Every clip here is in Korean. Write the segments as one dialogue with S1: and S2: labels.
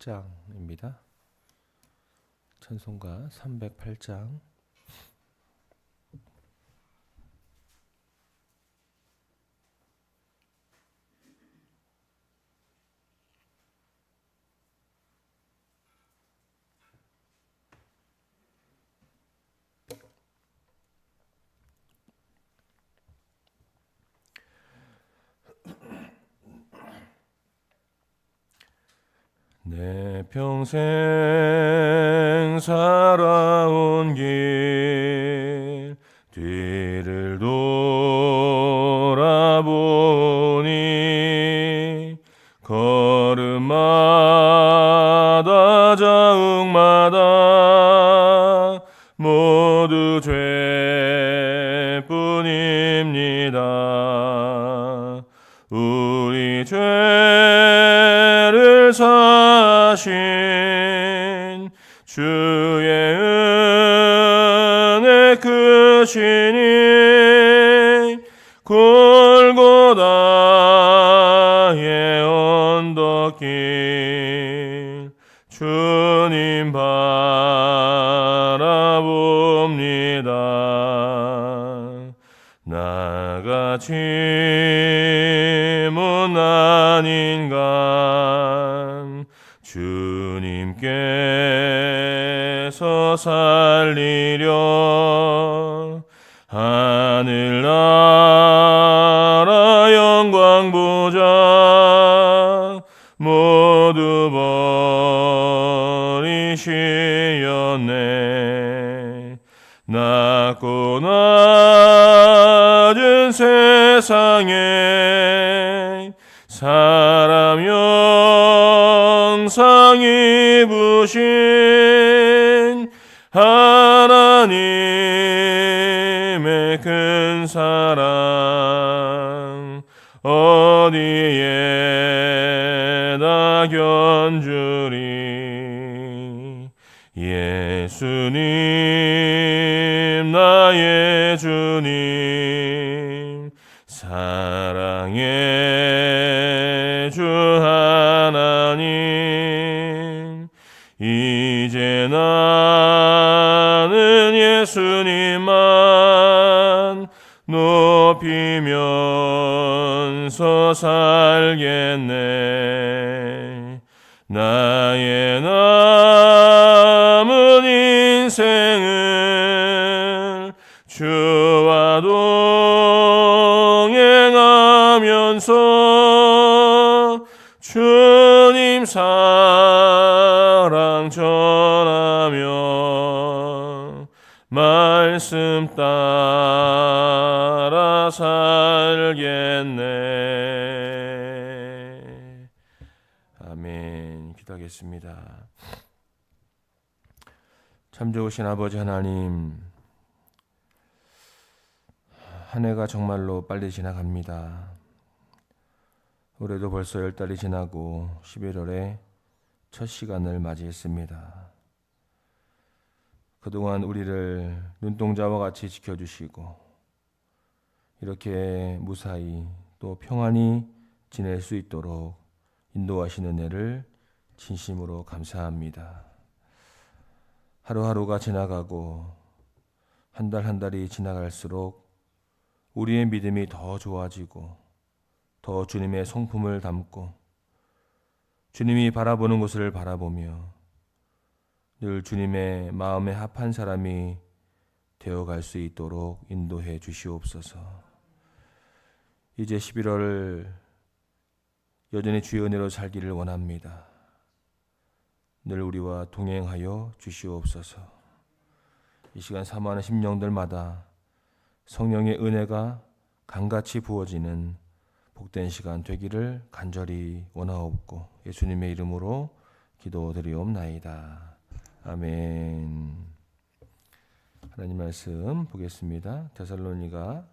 S1: 308장입니다. 찬송가 308장 내 평생 살 입 동행하면서 주님 사랑 전하며 말씀 따라 살겠네. 아멘. 기도하겠습니다. 참 좋으신 아버지 하나님, 한 해가 정말로 빨리 지나갑니다. 올해도 벌써 열 달이 지나고 11월에 첫 시간을 맞이했습니다. 그동안 우리를 눈동자와 같이 지켜주시고 이렇게 무사히 또 평안히 지낼 수 있도록 인도하시는 은혜를 진심으로 감사합니다. 하루하루가 지나가고 한 달한 달이 지나갈수록 우리의 믿음이 더 좋아지고 더 주님의 성품을 담고 주님이 바라보는 곳을 바라보며 늘 주님의 마음에 합한 사람이 되어 갈 수 있도록 인도해 주시옵소서. 이제 11월 여전히 주의 은혜로 살기를 원합니다. 늘 우리와 동행하여 주시옵소서. 이 시간 사모하는 심령들마다 성령의 은혜가 강같이 부어지는 복된 시간 되기를 간절히 원하옵고 예수님의 이름으로 기도드리옵나이다. 아멘. 하나님 말씀 보겠습니다. 데살로니가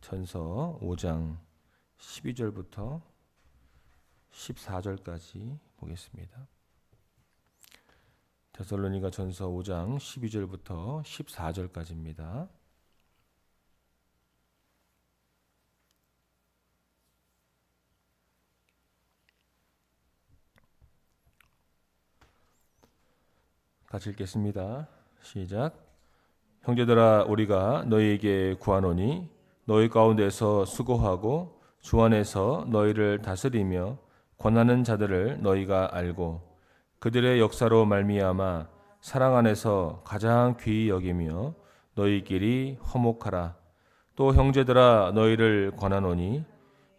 S1: 전서 5장 12절부터 14절까지 보겠습니다. 데살로니가 전서 5장 12절부터 14절까지입니다. 같이 읽겠습니다. 시작. 형제들아 우리가 너희에게 구하노니 너희 가운데서 수고하고 주 안에서 너희를 다스리며 권하는 자들을 너희가 알고 그들의 역사로 말미암아 사랑 안에서 가장 귀히 여기며 너희끼리 화목하라 또 형제들아 너희를 권하노니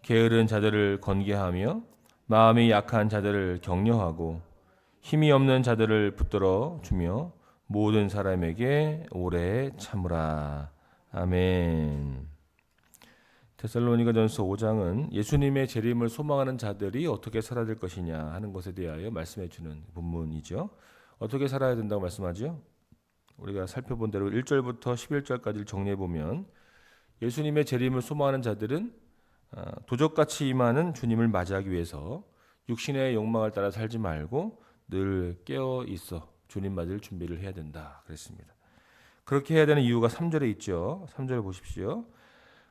S1: 게으른 자들을 건계하며 마음이 약한 자들을 격려하고 힘이 없는 자들을 붙들어 주며 모든 사람에게 오래 참으라. 아멘. 테살로니가 전서 5장은 예수님의 재림을 소망하는 자들이 어떻게 살아야 될 것이냐 하는 것에 대하여 말씀해 주는 본문이죠. 어떻게 살아야 된다고 말씀하죠? 우리가 살펴본 대로 1절부터 11절까지를 정리해 보면 예수님의 재림을 소망하는 자들은 아, 도적같이 임하는 주님을 맞이하기 위해서 육신의 욕망을 따라 살지 말고 늘 깨어 있어 주님 맞을 준비를 해야 된다 그랬습니다. 그렇게 해야 되는 이유가 3절에 있죠. 3절 보십시오.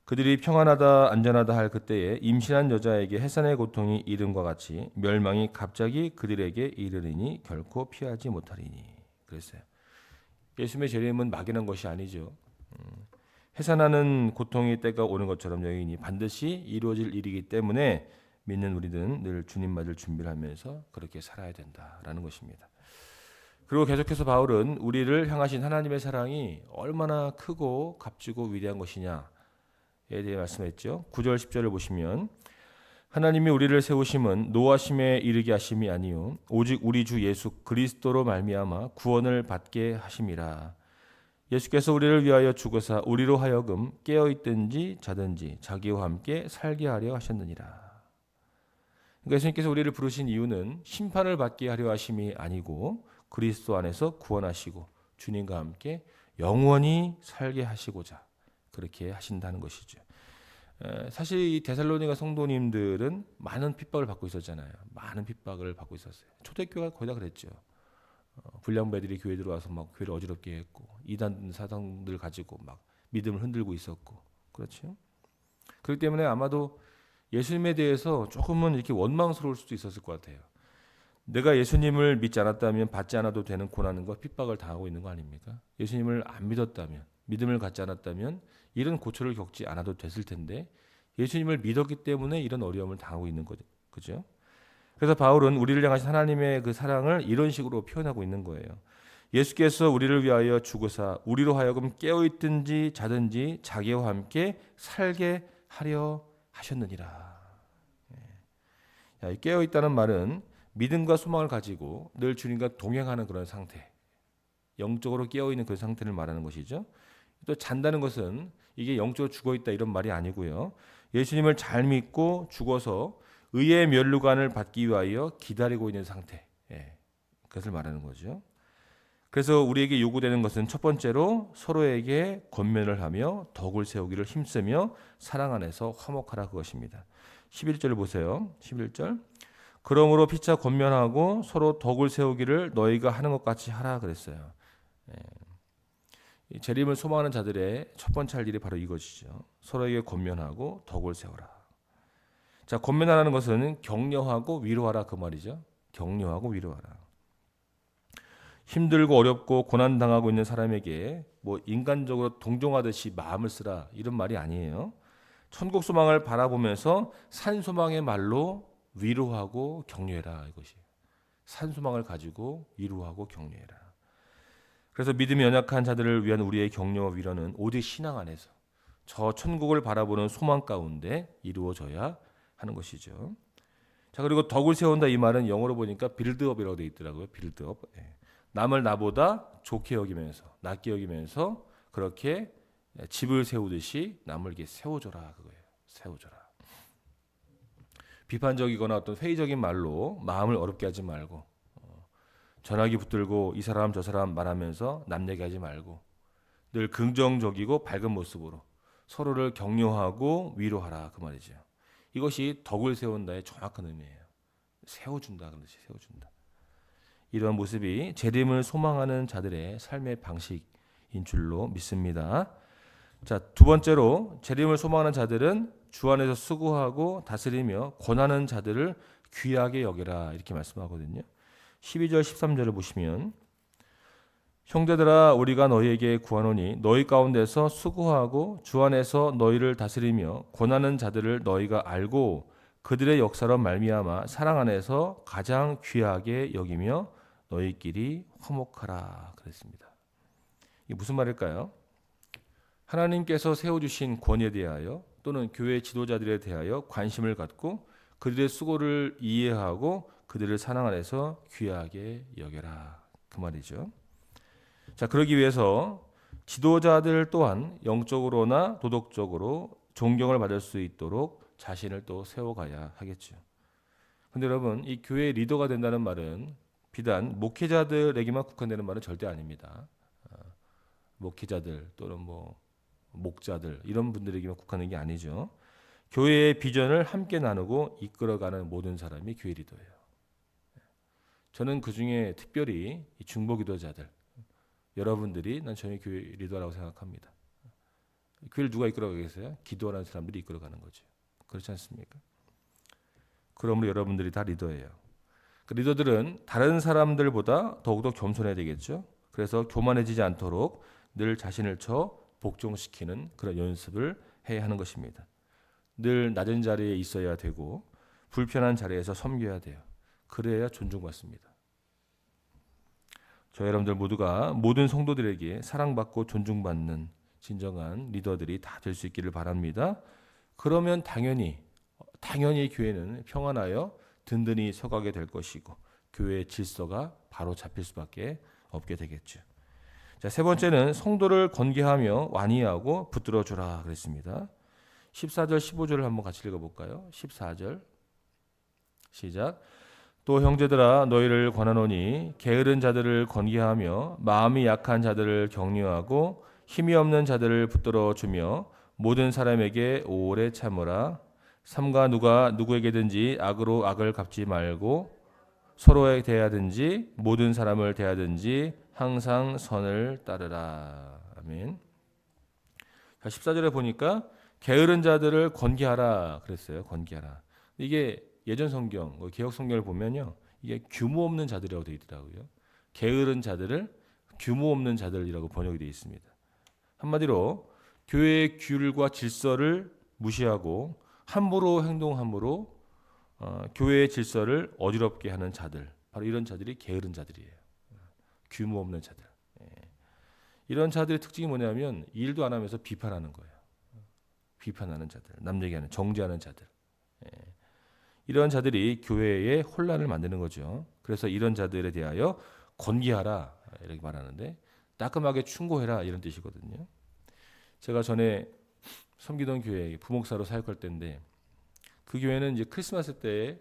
S1: 그들이 평안하다 안전하다 할 그때에 임신한 여자에게 해산의 고통이 이름과 같이 멸망이 갑자기 그들에게 이르리니 결코 피하지 못하리니 그랬어요. 예수님의 재림은 막연한 것이 아니죠. 음, 해산하는 고통의 때가 오는 것처럼 여인이 반드시 이루어질 일이기 때문에 믿는 우리들은 늘 주님 맞을 준비를 하면서 그렇게 살아야 된다라는 것입니다. 그리고 계속해서 바울은 우리를 향하신 하나님의 사랑이 얼마나 크고 값지고 위대한 것이냐에 대해 말씀했죠. 9절 10절을 보시면 하나님이 우리를 세우심은 노하심에 이르게 하심이 아니요 오직 우리 주 예수 그리스도로 말미암아 구원을 받게 하심이라. 예수께서 우리를 위하여 죽으사 우리로 하여금 깨어 있든지 자든지 자기와 함께 살게 하려 하셨느니라. 그러니까 예수님께서 우리를 부르신 이유는 심판을 받게 하려 하심이 아니고 그리스도 안에서 구원하시고 주님과 함께 영원히 살게 하시고자 그렇게 하신다는 것이죠. 사실 이 데살로니가 성도님들은 많은 핍박을 받고 있었잖아요. 많은 핍박을 받고 있었어요. 초대교회가 거의 다 그랬죠. 어, 불량배들이 교회 들어와서 막 교회를 어지럽게 했고 이단 사상들 가지고 막 믿음을 흔들고 있었고 그렇죠. 그렇기 때문에 아마도 예수님에 대해서 조금은 이렇게 원망스러울 수도 있었을 것 같아요. 내가 예수님을 믿지 않았다면 받지 않아도 되는 고난과 핍박을 당하고 있는 거 아닙니까? 예수님을 안 믿었다면, 믿음을 갖지 않았다면 이런 고초를 겪지 않아도 됐을 텐데 예수님을 믿었기 때문에 이런 어려움을 당하고 있는 거죠. 그죠? 그래서 바울은 우리를 향하신 하나님의 그 사랑을 이런 식으로 표현하고 있는 거예요. 예수께서 우리를 위하여 죽으사 우리로 하여금 깨어 있든지 자든지 자기와 함께 살게 하려 하셨느니라. 예. 깨어 있다는 말은 믿음과 소망을 가지고 늘 주님과 동행하는 그런 상태, 영적으로 깨어 있는 그 상태를 말하는 것이죠. 또 잔다는 것은 이게 영적으로 죽어 있다 이런 말이 아니고요. 예수님을 잘 믿고 죽어서 의의 면류관을 받기 위하여 기다리고 있는 상태, 예, 그것을 말하는 거죠. 그래서 우리에게 요구되는 것은 첫 번째로 서로에게 권면을 하며 덕을 세우기를 힘쓰며 사랑 안에서 화목하라 그것입니다. 11절을 보세요. 11절. 그러므로 피차 권면하고 서로 덕을 세우기를 너희가 하는 것 같이 하라 그랬어요. 예. 재림을 소망하는 자들의 첫 번째 할 일이 바로 이것이죠. 서로에게 권면하고 덕을 세워라. 자, 권면하라는 것은 격려하고 위로하라 그 말이죠. 격려하고 위로하라. 힘들고 어렵고 고난 당하고 있는 사람에게 뭐 인간적으로 동정하듯이 마음을 쓰라 이런 말이 아니에요. 천국 소망을 바라보면서 산 소망의 말로 위로하고 격려해라 이것이 산 소망을 가지고 위로하고 격려해라. 그래서 믿음이 연약한 자들을 위한 우리의 격려와 위로는 오직 신앙 안에서 저 천국을 바라보는 소망 가운데 이루어져야 하는 것이죠. 자 그리고 덕을 세운다 이 말은 영어로 보니까 빌드업이라고 되어 있더라고요. 빌드업. 예. 남을 나보다 좋게 여기면서 낮게 여기면서 그렇게 집을 세우듯이 남을 이렇게 세워줘라 그거예요. 세워줘라. 비판적이거나 어떤 회의적인 말로 마음을 어렵게 하지 말고 어, 전화기 붙들고 이 사람 저 사람 말하면서 남 얘기하지 말고 늘 긍정적이고 밝은 모습으로 서로를 격려하고 위로하라 그 말이죠. 이것이 덕을 세운다의 정확한 의미예요. 세워준다 그런 뜻이 세워준다. 이러한 모습이 재림을 소망하는 자들의 삶의 방식인 줄로 믿습니다. 자, 두 번째로 재림을 소망하는 자들은 주 안에서 수고하고 다스리며 권하는 자들을 귀하게 여기라 이렇게 말씀하거든요. 12절 13절을 보시면 형제들아 우리가 너희에게 구하노니 너희 가운데서 수고하고 주 안에서 너희를 다스리며 권하는 자들을 너희가 알고 그들의 역사로 말미암아 사랑 안에서 가장 귀하게 여기며 너희끼리 화목하라 그랬습니다. 이게 무슨 말일까요? 하나님께서 세워주신 권위에 대하여 또는 교회 지도자들에 대하여 관심을 갖고 그들의 수고를 이해하고 그들을 사랑 안에서 귀하게 여겨라 그 말이죠. 자 그러기 위해서 지도자들 또한 영적으로나 도덕적으로 존경을 받을 수 있도록 자신을 또 세워가야 하겠죠. 근데 여러분 이 교회 리더가 된다는 말은 비단 목회자들에게만 국한되는 말은 절대 아닙니다. 어, 목회자들 또는 뭐 목자들 이런 분들에게만 국한된 게 아니죠. 교회의 비전을 함께 나누고 이끌어가는 모든 사람이 교회 리더예요. 저는 그 중에 특별히 이 중보 기도자들 여러분들이 난 저희 교회 리더라고 생각합니다. 교회를 누가 이끌어가겠어요? 기도하는 사람들이 이끌어가는 거죠. 그렇지 않습니까? 그러므로 여러분들이 다 리더예요. 그 리더들은 다른 사람들보다 더욱더 겸손해야 되겠죠. 그래서 교만해지지 않도록 늘 자신을 쳐 복종시키는 그런 연습을 해야 하는 것입니다. 늘 낮은 자리에 있어야 되고 불편한 자리에서 섬겨야 돼요. 그래야 존중받습니다. 저 여러분들 모두가 모든 성도들에게 사랑받고 존중받는 진정한 리더들이 다 될 수 있기를 바랍니다. 그러면 당연히 당연히 교회는 평안하여 든든히 서가게 될 것이고 교회의 질서가 바로 잡힐 수밖에 없게 되겠죠. 자, 세 번째는 성도를 권계하며 완이하고 붙들어 주라 그랬습니다. 14절 15절을 한번 같이 읽어 볼까요? 14절 시작 또 형제들아 너희를 권하노니 게으른 자들을 권계하며 마음이 약한 자들을 격려하고 힘이 없는 자들을 붙들어 주며 모든 사람에게 오래 참으라 삼가 누가 누구에게든지 악으로 악을 갚지 말고 서로에 대하든지 모든 사람을 대하든지 항상 선을 따르라. 아멘. 자, 14절에 보니까 게으른 자들을 권기하라 그랬어요. 권기하라. 이게 예전 성경, 뭐 개혁 성경을 보면요. 이게 규모 없는 자들이라고 되어 있더라고요. 게으른 자들을 규모 없는 자들이라고 번역이 되어 있습니다. 한마디로 교회의 규율과 질서를 무시하고 함부로 행동함으로 어, 교회의 질서를 어지럽게 하는 자들, 바로 이런 자들이 게으른 자들이에요. 규모 없는 자들. 예. 이런 자들의 특징이 뭐냐면 일도 안 하면서 비판하는 거예요. 비판하는 자들, 남 얘기하는 정죄하는 자들. 예. 이런 자들이 교회에 혼란을 만드는 거죠. 그래서 이런 자들에 대하여 권기하라 이렇게 말하는데 따끔하게 충고해라 이런 뜻이거든요. 제가 전에 섬기던 교회 부목사로 사역할 때인데 그 교회는 이제 크리스마스 때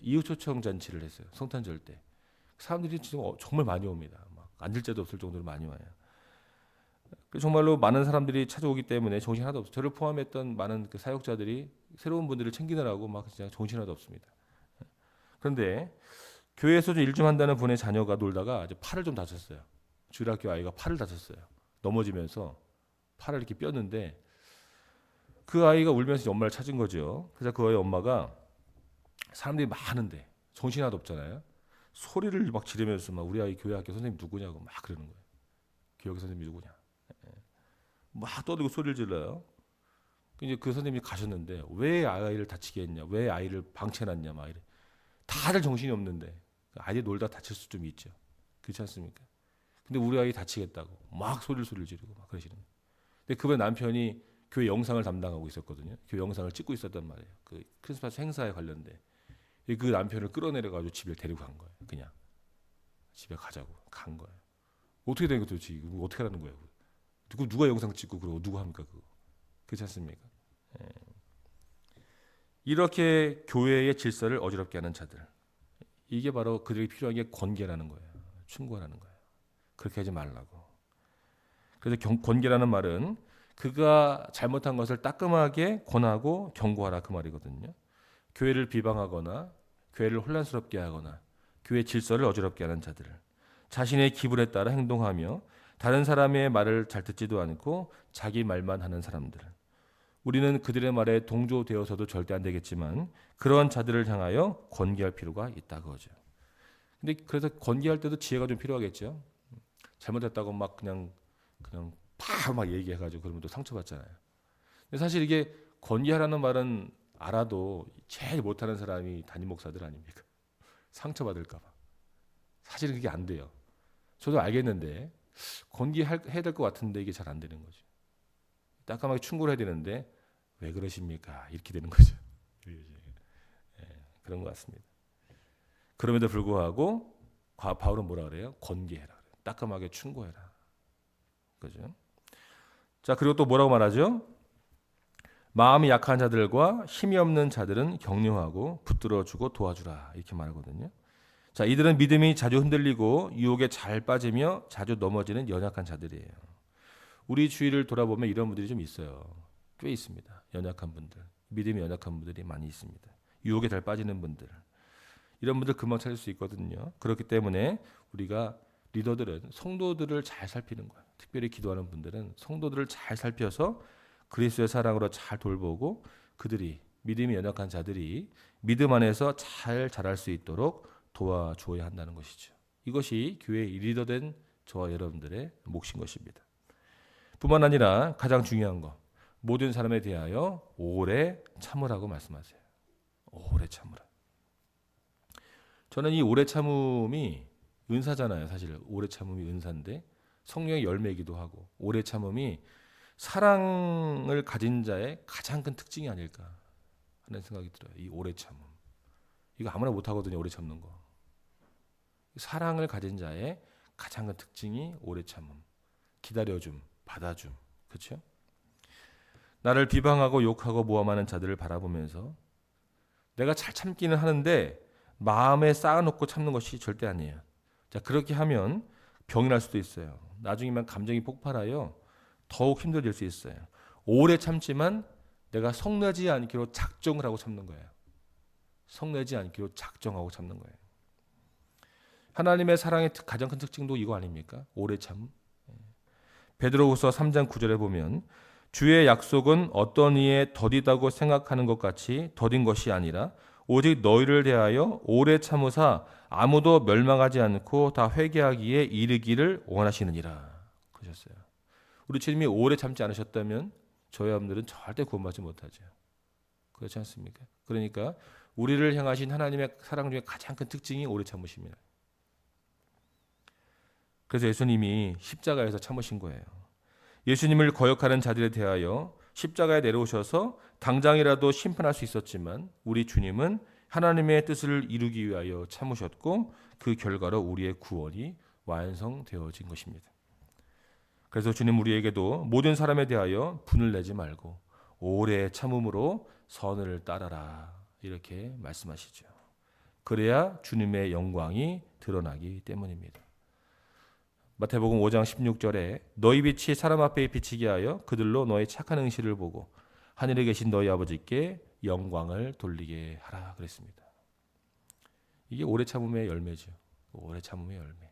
S1: 이웃 초청 잔치를 했어요. 성탄절 때. 사람들이 어, 정말 많이 옵니다. 막 앉을 자도 없을 정도로 많이 와요. 정말로 많은 사람들이 찾아오기 때문에 정신 하나도 없어요. 저를 포함했던 많은 그 사역자들이 새로운 분들을 챙기느라고 막 진짜 정신 하나도 없습니다. 그런데 교회에서 일좀 한다는 분의 자녀가 놀다가 이제 팔을 좀 다쳤어요. 주일학교 아이가 팔을 다쳤어요. 넘어지면서 팔을 이렇게 뼈는데 그 아이가 울면서 엄마를 찾은 거죠. 그래서 그 아이 엄마가 사람들이 많은데 정신 하나도 없잖아요. 소리를 막 지르면서 막 우리 아이 교회 학교 선생님 누구냐고 막 그러는 거예요. 교육 선생님이 누구냐. 예. 막 떠들고 소리를 질러요. 이제 그 선생님이 가셨는데 왜 아이를 다치게 했냐, 왜 아이를 방치해놨냐, 막 이래. 다들 정신이 없는데 아이 놀다 다칠 수 좀 있죠. 그렇지 않습니까? 근데 우리 아이 다치겠다고 막 소리를 소리를 지르고 막 그러시는. 근데 그분 남편이 교회 영상을 담당하고 있었거든요. 교회 영상을 찍고 있었단 말이에요. 그 크리스마스 행사에 관련돼. 그 남편을 끌어내려 가지고 집에 데리고 간 거예요. 그냥 집에 가자고 간 거예요. 어떻게 된 거죠, 지금 어떻게 하는 거예요? 누구 누가 영상 찍고 그러고 누가 합니까 그거? 그렇지 않습니까? 예. 이렇게 교회의 질서를 어지럽게 하는 자들. 이게 바로 그들이 필요한 게 권계라는 거예요. 충고라는 거예요. 그렇게 하지 말라고. 그래서 경, 권계라는 말은 그가 잘못한 것을 따끔하게 권하고 경고하라 그 말이거든요. 교회를 비방하거나 교회를 혼란스럽게 하거나 교회 질서를 어지럽게 하는 자들을 자신의 기분에 따라 행동하며 다른 사람의 말을 잘 듣지도 않고 자기 말만 하는 사람들. 우리는 그들의 말에 동조되어서도 절대 안 되겠지만 그런 자들을 향하여 권계할 필요가 있다 그거죠. 근데 그래서 권계할 때도 지혜가 좀 필요하겠죠. 잘못했다고 막 그냥 그냥 팍막 얘기해가지고 그러면 또 상처받잖아요. 근데 사실 이게 권위하라는 말은 알아도 제일 못하는 사람이 담임 목사들 아닙니까? 상처받을까봐. 사실은 그게 안 돼요. 저도 알겠는데 권기해야 될 것 같은데 이게 잘 안 되는 거죠. 따끔하게 충고를 해야 되는데 왜 그러십니까? 이렇게 되는 거죠. 예, 그런 것 같습니다. 그럼에도 불구하고 과- 바울은 뭐라 그래요? 그래요. 따끔하게 충고해라. 그죠? 자 그리고 또 뭐라고 말하죠? 마음이 약한 자들과 힘이 없는 자들은 격려하고 붙들어 주고 도와주라 이렇게 말하거든요. 자 이들은 믿음이 자주 흔들리고 유혹에 잘 빠지며 자주 넘어지는 연약한 자들이에요. 우리 주위를 돌아보면 이런 분들이 좀 있어요. 꽤 있습니다. 연약한 분들, 믿음이 연약한 분들이 많이 있습니다. 유혹에 잘 빠지는 분들, 이런 분들 금방 찾을 수 있거든요. 그렇기 때문에 우리가 리더들은 성도들을 잘 살피는 거예요. 특별히 기도하는 분들은 성도들을 잘 살펴서 그리스도의 사랑으로 잘 돌보고 그들이 믿음이 연약한 자들이 믿음 안에서 잘 자랄 수 있도록 도와줘야 한다는 것이죠. 이것이 교회의 리더된 저와 여러분들의 몫인 것입니다. 뿐만 아니라 가장 중요한 거 모든 사람에 대하여 오래 참으라고 말씀하세요. 오래 참으라. 저는 이 오래 참음이 은사잖아요. 사실 오래 참음이 은사인데 성령의 열매이기도 하고 오래 참음이 사랑을 가진 자의 가장 큰 특징이 아닐까 하는 생각이 들어요. 이 오래 참음. 이거 아무나 못 하거든요. 오래 참는 거. 사랑을 가진 자의 가장 큰 특징이 오래 참음. 기다려줌, 받아줌. 그렇죠? 나를 비방하고 욕하고 모함하는 자들을 바라보면서 내가 잘 참기는 하는데 마음에 쌓아놓고 참는 것이 절대 아니에요. 자 그렇게 하면 병이 날 수도 있어요. 나중이면 감정이 폭발하여 더욱 힘들어질 수 있어요. 오래 참지만 내가 성내지 않기로 작정을 하고 참는 거예요. 성내지 않기로 작정하고 참는 거예요. 하나님의 사랑의 특- 가장 큰 특징도 이거 아닙니까? 오래 참. 예. 베드로후서 3장 9절에 보면 주의 약속은 어떤 이에 더디다고 생각하는 것 같이 더딘 것이 아니라 오직 너희를 대하여 오래 참으사 아무도 멸망하지 않고 다 회개하기에 이르기를 원하시느니라 그러셨어요. 우리 주님이 오래 참지 않으셨다면 저희 여러분들은 절대 구원받지 못하죠. 그렇지 않습니까? 그러니까 우리를 향하신 하나님의 사랑 중에 가장 큰 특징이 오래 참으십니다. 그래서 예수님이 십자가에서 참으신 거예요. 예수님을 거역하는 자들에 대하여 십자가에 내려오셔서 당장이라도 심판할 수 있었지만 우리 주님은 하나님의 뜻을 이루기 위하여 참으셨고 그 결과로 우리의 구원이 완성되어진 것입니다. 그래서 주님 우리에게도 모든 사람에 대하여 분을 내지 말고 오래 참음으로 선을 따라라 이렇게 말씀하시죠. 그래야 주님의 영광이 드러나기 때문입니다. 마태복음 5장 16절에 너희 빛이 사람 앞에 비치게 하여 그들로 너의 착한 행실을 보고 하늘에 계신 너희 아버지께 영광을 돌리게 하라 그랬습니다. 이게 오래 참음의 열매죠. 오래 참음의 열매.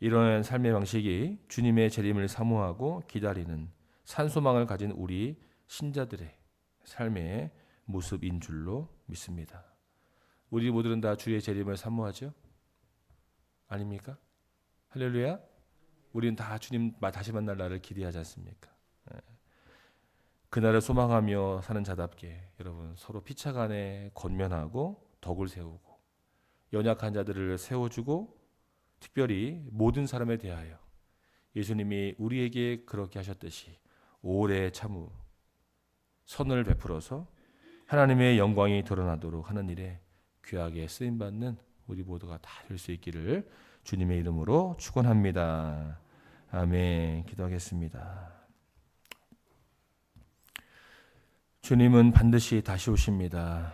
S1: 이런 삶의 방식이 주님의 재림을 사모하고 기다리는 산소망을 가진 우리 신자들의 삶의 모습인 줄로 믿습니다. 우리 모두는 다 주의 재림을 사모하죠? 아닙니까? 할렐루야. 우리는 다 주님 다시 만날 날을 기대하지 않습니까? 예. 그날을 소망하며 사는 자답게 여러분 서로 피차간에 권면하고 덕을 세우고 연약한 자들을 세워주고 특별히 모든 사람에 대하여 예수님이 우리에게 그렇게 하셨듯이 오래 참우 선을 베풀어서 하나님의 영광이 드러나도록 하는 일에 귀하게 쓰임 받는 우리 모두가 다 될 수 있기를 주님의 이름으로 축원합니다. 아멘. 기도하겠습니다. 주님은 반드시 다시 오십니다.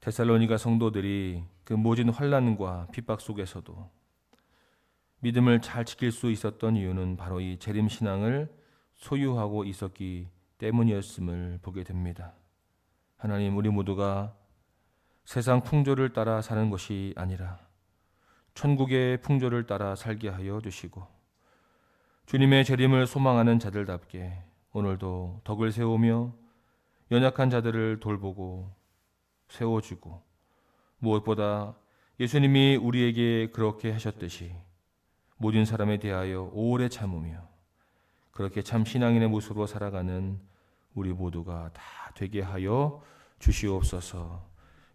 S1: 데살로니가 성도들이 그 모진 환란과 핍박 속에서도 믿음을 잘 지킬 수 있었던 이유는 바로 이 재림 신앙을 소유하고 있었기 때문이었음을 보게 됩니다. 하나님 우리 모두가 세상 풍조를 따라 사는 것이 아니라 천국의 풍조를 따라 살게 하여 주시고 주님의 재림을 소망하는 자들답게 오늘도 덕을 세우며 연약한 자들을 돌보고 세워주고 무엇보다 예수님이 우리에게 그렇게 하셨듯이 모든 사람에 대하여 오래 참으며 그렇게 참 신앙인의 모습으로 살아가는 우리 모두가 다 되게 하여 주시옵소서.